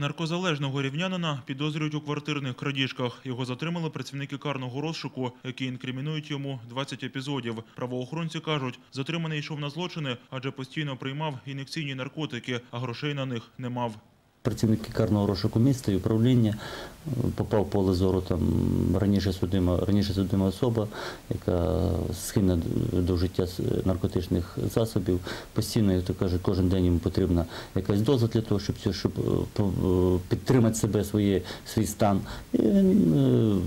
Наркозалежного рівнянина підозрюють у квартирних крадіжках. Його затримали працівники карного розшуку, які інкримінують йому 20 епізодів. Правоохоронці кажуть, затриманий йшов на злочини, адже постійно приймав ін'єкційні наркотики, а грошей на них не мав. Працівники карного розшуку міста і управління е, попав в поле зору там раніше судима, раніше судима особа, яка схильна до- вжиття наркотичних засобів. Постійно, як то кажуть, кожен день йому потрібна якась доза для того, щоб, щоб е, е, підтримати себе, своє, свій стан. І він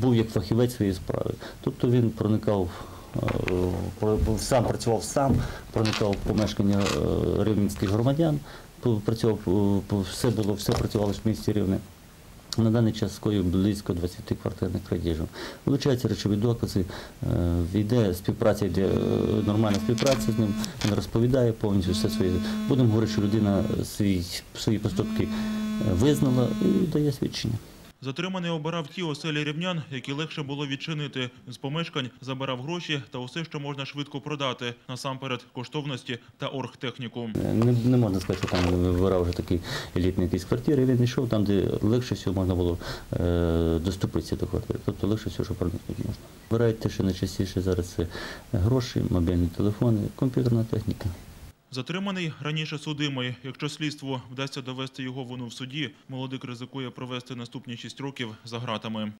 був як фахівець своєї справи. Тобто він проникав. Е, Сам працював сам, проникав в помешкання е, рівненських громадян, працював, е, все було, все працювало в місті Рівне. На даний час скоїв близько 20 квартирних крадіжок. Вилучаються речові докази, йде співпраця, йде нормальна співпраця з ним, він розповідає повністю все своє. Будемо говорити, що людина свій, свої поступки визнала і дає свідчення. Затриманий обирав ті оселі рівнян, які легше було відчинити. З помешкань забирав гроші та усе, що можна швидко продати, насамперед коштовності та оргтехніку. Не, можна сказати, що там вибирав вже такий елітний якийсь квартири. Він йшов там, де легше всього можна було е, доступитися до квартири. Тобто легше всього, що проникнути можна. Вибирають те, що найчастіше зараз це гроші, мобільні телефони, комп'ютерна техніка. Затриманий раніше судимий. Якщо слідству вдасться довести його вину в суді, молодик ризикує провести наступні шість років за ґратами.